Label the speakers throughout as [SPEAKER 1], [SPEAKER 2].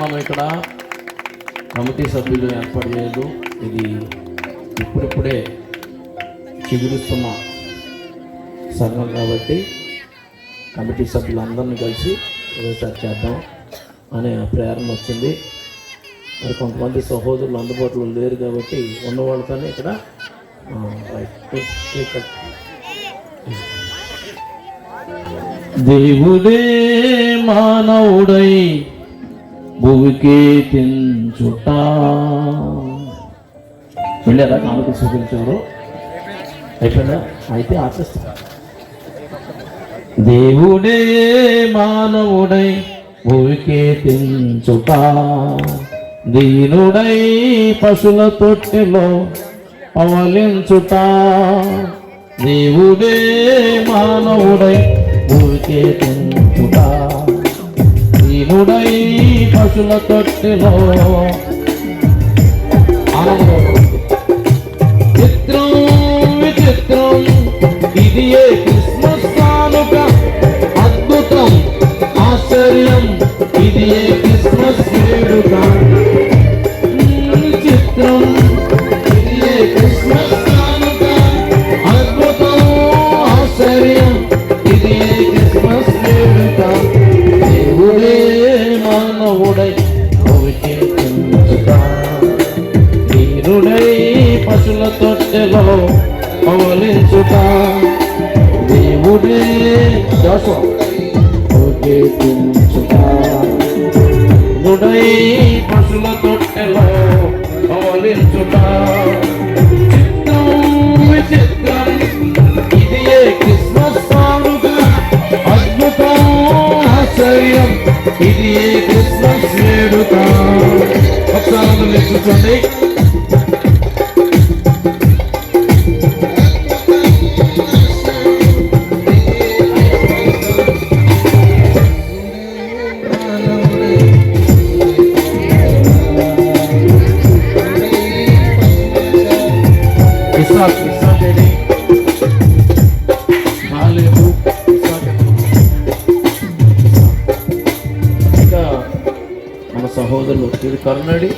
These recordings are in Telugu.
[SPEAKER 1] మనం ఇక్కడ కమిటీ సభ్యులు ఏర్పాటు చేయదు ఇది ఇప్పుడిప్పుడే చిగురుస్తున్న సంఘం కాబట్టి కమిటీ సభ్యులందరినీ కలిసి ఒకసారి చేద్దాం అనే ప్రేరణ వచ్చింది మరి కొంతమంది సహోదరులు అందుబాటులో లేరు కాబట్టి ఉన్న వాళ్ళతోనే ఇక్కడ ఇక్కడ. దేవుడే మానవుడై భూమికి తెంచుట. వెళ్ళారా కానుక చూపించారు అయిపోయిందా? అయితే ఆశిస్తా. దేవుడే మానవుడై భూమికి తెంచుట. దీనుడై పశుల తొట్టిలో పవలించుట. దేవుడే మానవుడై భూమికి తెంచుట. దీనుడై పశుల తొట్టిలో. చిత్రం విచిత్రం ఇది ఏ క్రిస్మస్ కానుక అద్భుతం ఆశ్చర్యం ఇది ఏ క్రిస్మస్ వేడుక ఆశ్చర్యం ఇది ఏ క్రిస్మస్ వేడుక ఒకసారి చూడండి కరుణాడి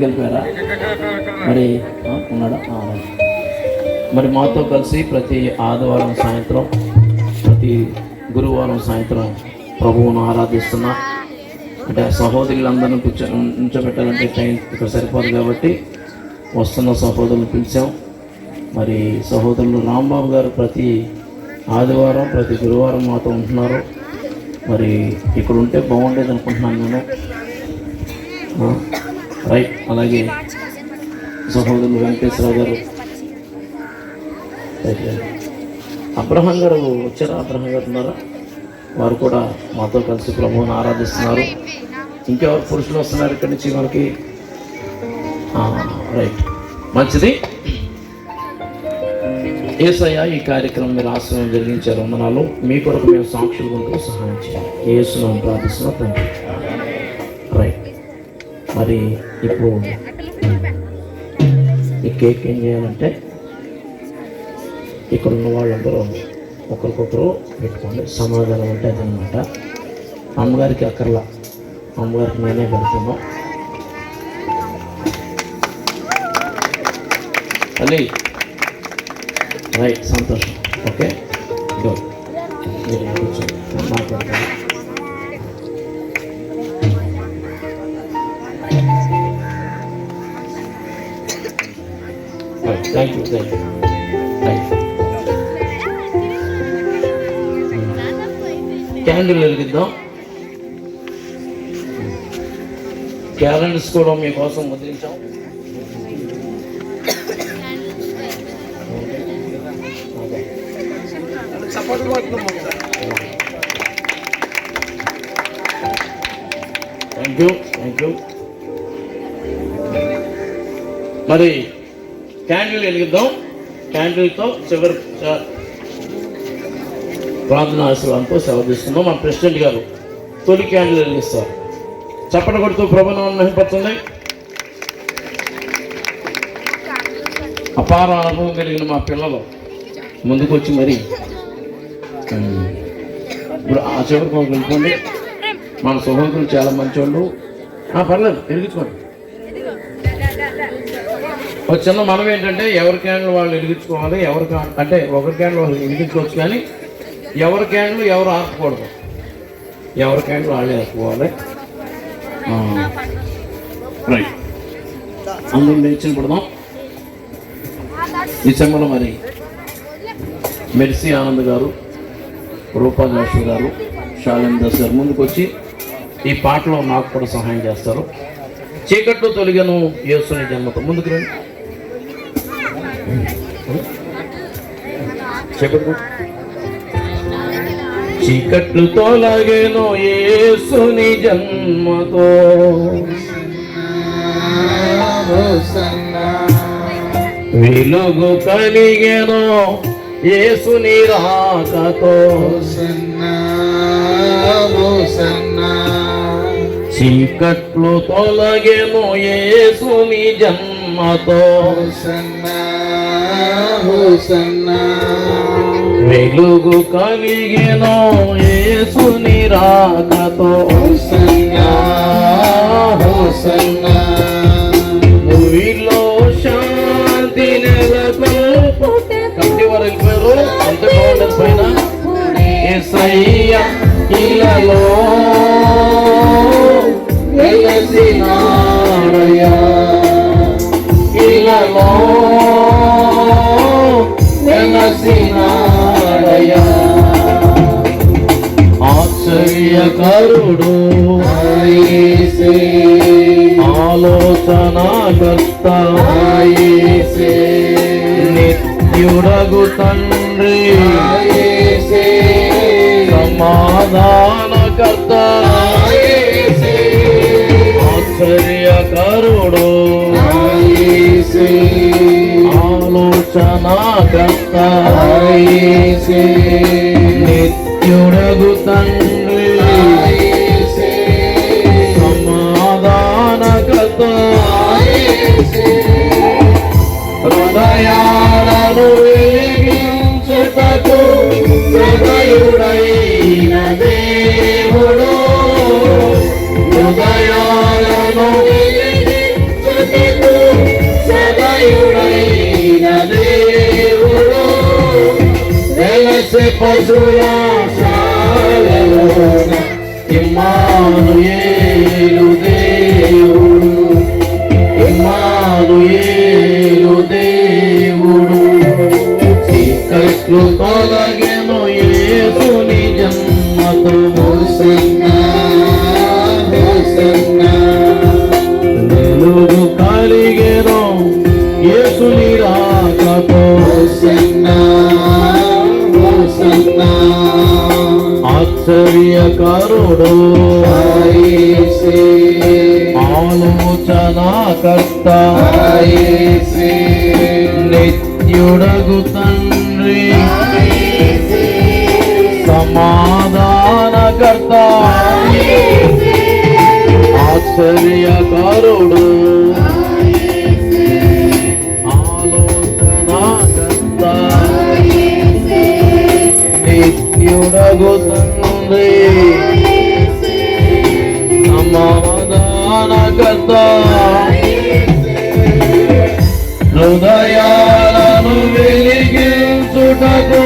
[SPEAKER 1] వెళ్ళిపోయారా మరి ఉన్నాడా. మరి మాతో కలిసి ప్రతి ఆదివారం సాయంత్రం ప్రతి గురువారం సాయంత్రం ప్రభువును ఆరాధిస్తున్నా. అంటే సహోదరులందరినీ కూర్చో ఉంచబెట్టాలంటే టైం ఇక్కడ సరిపోదు కాబట్టి వస్తున్న సహోదరులు పిలిచాం. మరి సహోదరులు రాంబాబు గారు ప్రతి ఆదివారం ప్రతి గురువారం మాతో ఉంటున్నారు. మరి ఇక్కడ ఉంటే బాగుండేది అనుకుంటున్నాను నేను. రైట్ అలాగే సహోదరులు వెంకటేశ్వరరావు గారు. రైట్, గారు వచ్చారా? అబ్రహం గారు ఉన్నారా? వారు కూడా మాతో కలిసి ప్రభువుని ఆరాధిస్తున్నారు. ఇంకెవరు పురుషులు వస్తున్నారు ఇక్కడి నుంచి మనకి? రైట్. మంచిది. ఏసయ్య ఈ కార్యక్రమం మీరు ఆశ్రమం జరిగించారు. వందనాలు. మీ కొరకు మేము సాక్షులు ఉంటూ సహాయం చేయాలి. ఏసును ప్రార్థిస్తున్నా. తండ్రి. మరి ఇప్పుడు ఈ కేక్ ఏం చేయాలంటే ఇక్కడ ఉన్న వాళ్ళందరూ ఒకరికొకరు పెట్టుకోండి. సమాధానం అంటే అదనమాట. అమ్మగారికి అక్కర్లా. అమ్మగారికి నేనే పెడుతున్నాం అది రైట్ సంతోషం. ఓకే? గుడ్ మీరు కూర్చోండి. Thank you thank you thank you candle వెలిగిద్దాం. Calendars కూడా మీకోసం ముద్రించాం థ్యాంక్ యూ థ్యాంక్ యూ మరి క్యాండిల్ వెలిగిద్దాం. క్యాండిల్తో చివరి చ- ప్రార్థన ఆశీర్వాదంతో సేవ తీసుకుందాం. మా ప్రెసిడెంట్ గారు తొలి క్యాండిల్ వెలిగిస్తారు. చప్పట కొడుతూ ప్రభుత్వం మహిపడుతుంది. అపార అనుభవం కలిగిన మా పిల్లలు ముందుకు వచ్చి మరి ఇప్పుడు ఆ చివరికి వెళ్ళిపోండి మన సహోదరులు చాలా మంచి ఆ, పర్లేదు వెలిగించుకోండి. ఒక చిన్న మనం ఏంటంటే ఎవరి క్యాన్లు వాళ్ళు ఎదిగించుకోవాలి ఎవరి క్యాన్ అంటే ఒకరి క్యాన్లు వాళ్ళు వెలిగించుకోవచ్చు కానీ ఎవరి క్యాన్లు ఎవరు ఆపకూడదు ఎవరి క్యాన్లు వాళ్ళే ఆపుకోవాలి రైట్ అందరం లేచిన పడదాం. ఈ సమయంలో మరి మెర్సీ ఆనంద్ గారు రూపా జోషి గారు శాలిన్ దాస్ గారు ముందుకు వచ్చి ఈ పాటలో నాకు కూడా సహాయం చేస్తారు. చీకట్లో తొలిగను యేసుని జన్మతో ముందుకు రండి. చీకట్లు చీకట్లు తొలగను ఏసుని జన్మతో వెలుగు కలిగెను ఏసుని రాకతో చీకట్లు తొలగెను ఏసుని జన్మతో సన్నా వెలుగు కలిగెను యేసుని రాకతో. భూమిలో శాంతి నెలకొల్పు ఆలోచనాకర్త నిత్యుడగు తండ్రి. సమాధానకర్త. ఆశ్చర్యకరుడు. ఆలోచనాకర్త. నిత్యుడగు తండ్రి. వెలసి పశుల శాలలోన ఆశ్చర్యకరుడు. ఆలోచనాకర్త నిత్యుడగు తండ్రి. సమాధానకర్త. ఆశ్చర్యకరుడు. సమాధానకర్త హృదయాలను వెలిగించుటకు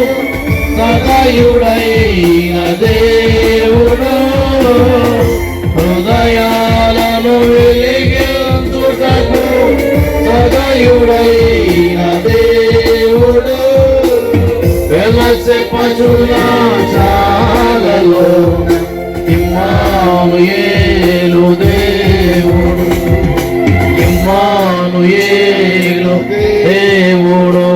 [SPEAKER 1] సదయుడైన దేవుడు. హృదయాలను వెలిగించుటకు సదయుడైన దేవుడు. వెలసె పశుల చాలలో ఇమ్మానుయేలు దేవుడు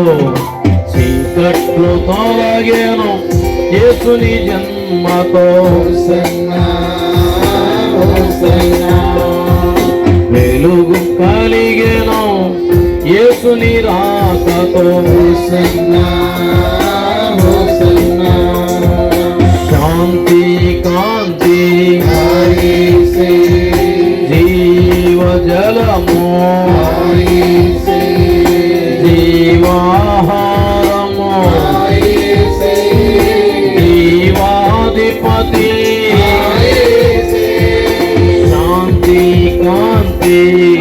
[SPEAKER 1] చీకట్లు తొలగేను యేసుని జన్మతో. వెలుగు కలిగేను యేసుని రాకతో. శాంతి You.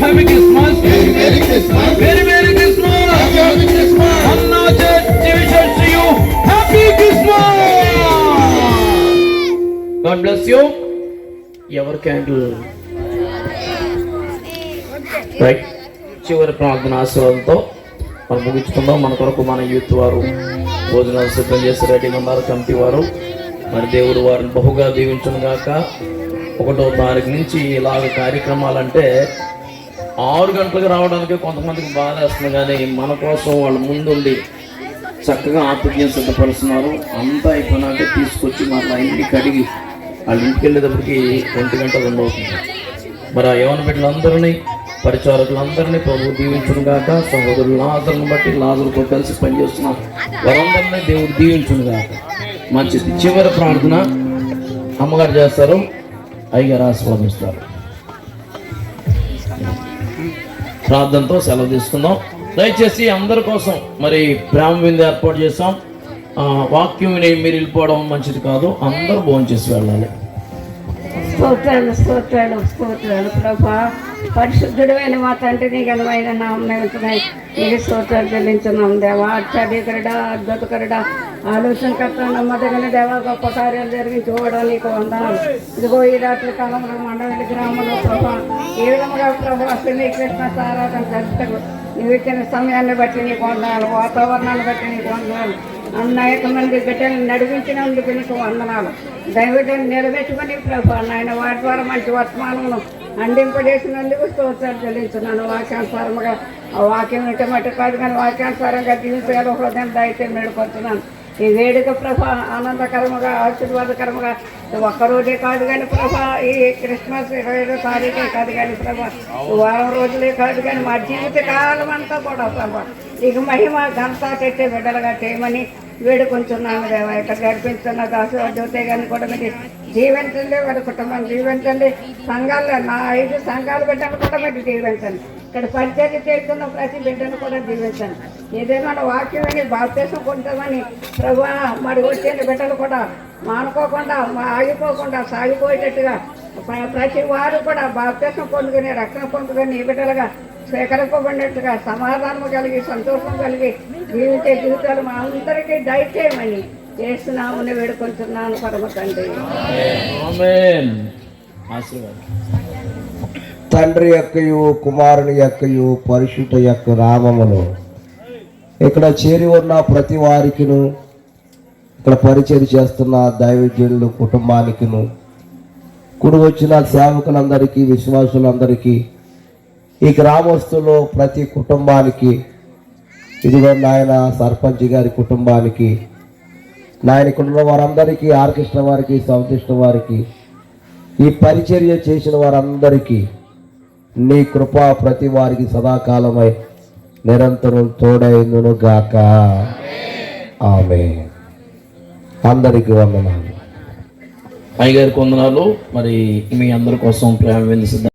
[SPEAKER 1] Happy Christmas very very Christmas అన్నా church wishes you happy Christmas God bless you ever candle right చివరి ప్రార్థన ఆశీర్వాదంతో మనం ముగించుకుందాం. మన కొరకు మన యూత్ వారు భోజనాలు సిద్ధం చేసి రెడీగా ఉన్నారు. కమిటీ వారు. మరి దేవుడు వారిని బహుగా దీవించును గాక ఒకటో తారీఖు నుంచి ఇలాగ కార్యక్రమాలంటే ఆరు గంటలకు రావడానికి కొంతమందికి బాధ వేస్తుంది కానీ మన కోసం వాళ్ళు ముందుండి చక్కగా ఆతిథ్యం సిద్ధపరుస్తున్నారు. అంతా అయిపోయినాక తీసుకొచ్చి మళ్ళీ ఇంటికి కడిగి వాళ్ళ ఇంటికి వెళ్ళేటప్పటికి ఒంటి గంట రెండు అవుతుంది. మరి ఆ యవన బిడ్డలందరినీ పరిచారకులందరినీ ప్రభు దీవించును గాక. సహోదరులు లాజర్ను బట్టి లాజర్తో కలిసి పనిచేస్తున్నాం వారందరినీ దేవుడు దీవించును గాక. మంచిది చివరి ప్రార్థన అమ్మగారు చేస్తారు. అయ్యగారు ఆస్వాదిస్తారు ప్రార్థనతో సెలవు తీసుకుందాం. దయచేసి అందరి కోసం మరి ప్రేమ విందు ఏర్పాటు చేసాం వాక్యం విని మీరు వెళ్ళిపోవడం మంచిది కాదు. అందరూ భోజనం చేసి వెళ్ళాలి.
[SPEAKER 2] స్తోత్రాలు స్తోత్రాలు స్తోత్రాలు. ప్రభా పరిశుద్ధుడమైన మా తండ్రిని నీ ఘనమైన నీకు స్తోత్రాలు చెల్లించున్నాం దేవా. ఆశ్చర్యకరుడా అద్భుతకరుడా ఆలోచనకర్త నమ్మదగిన దేవా గొప్ప కార్యాలు జరిగించుకోవడం నీకు వందనాలు. ఇదిగో ఈ రాత్రి కాలంలో మండలి గ్రామంలో ప్రభా ఏ విధంగా ప్రభా శ్రీకృష్ణ సారాధన జరుపుటకు నువ్వు ఇచ్చిన సమయాన్ని బట్టి నీకు వందనాలు వాతావరణాన్ని బట్టి నీకు వందనాలు. అనేక మంది బిడ్డలను నడిపించినందుకు నీకు వందనాలు. దైవజన్ నిలబెట్టుకుని ప్రభా నాయన వాటి ద్వారా మంచి వర్తమానమును అందింపజేసినందుకు స్తోత్రాలు చెల్లించున్నాను. వాక్యానుసారముగా ఆ వాక్యం ఉంటే మట్టి కాదు కానీ వాక్యానుసారంగా జీవించాలి హృదయం దయచే మేడుకొస్తున్నాను ఈ వేడుక ప్రభా ఆనందకరముగా ఆశీర్వాదకరముగా ఒక్కరోజే కాదు కానీ ప్రభా ఈ క్రిస్మస్ ఇరవై ఐదో తారీఖే కాదు కానీ ప్రభ వారం రోజులే కాదు కానీ మా జీవిత కాలం అంతా కూడా ప్రభా ఇక మహిమ ఘనత తెచ్చే బిడ్డలుగా చేయమని వేడుకుంటున్నాను దేవా. ఇక్కడ గడిపిస్తున్న దాసు జ్యోతి గారిని కూడా మీరు జీవించండి వారి కుటుంబం జీవించండి. సంఘాల్లో నా ఐదు సంఘాలు బిడ్డను కూడా మీరు జీవించండి. ఇక్కడ పరిచర్య చేస్తున్న ప్రతి బిడ్డను కూడా జీవించండి. ఏదైనా వాక్యం అని భారతదేశం కొంటామని ప్రభు మరి వచ్చే బిడ్డలు కూడా మానుకోకుండా మా ఆగిపోకుండా సాగిపోయేటట్టుగా ప్రతి వారు కూడా భారతదేశం పొందుకుని రక్షణ పొందుకుని ఈ బిడ్డలుగా స్వీకరింపబడినట్టుగా సమాధానం కలిగి సంతోషం కలిగి జీవించే జీవితాలు మా అందరికీ దయచేయమని చేస్తున్నామని వేడుకుంటున్నాను పరమ తండ్రి.
[SPEAKER 3] తండ్రి యొక్కయు కుమారుని యొక్కయు పరిశుద్ధ యొక్క నామములు ఇక్కడ చేరి ఉన్న ప్రతి వారికిను ఇక్కడ పరిచయం చేస్తున్న దైవజనులు కుటుంబానికిను కుడి వచ్చిన సేవకులందరికీ విశ్వాసులందరికీ ఈ గ్రామస్తులు ప్రతి కుటుంబానికి ఇదిగో నాయన సర్పంచ్ గారి కుటుంబానికి నాయన ఇక్కడ వారందరికీ ఆర్కెస్ట్రా వారికి సౌతిష్ట వారికి ఈ పరిచర్య చేసిన వారందరికీ నీ కృప ప్రతి వారికి సదాకాలమై నిరంతరం తోడైందును గాక. ఆమె అందరికీ వందనాలు.
[SPEAKER 1] అయ్యగారికి వందనాలు. మరి మీ అందరి కోసం ప్రేమ విందు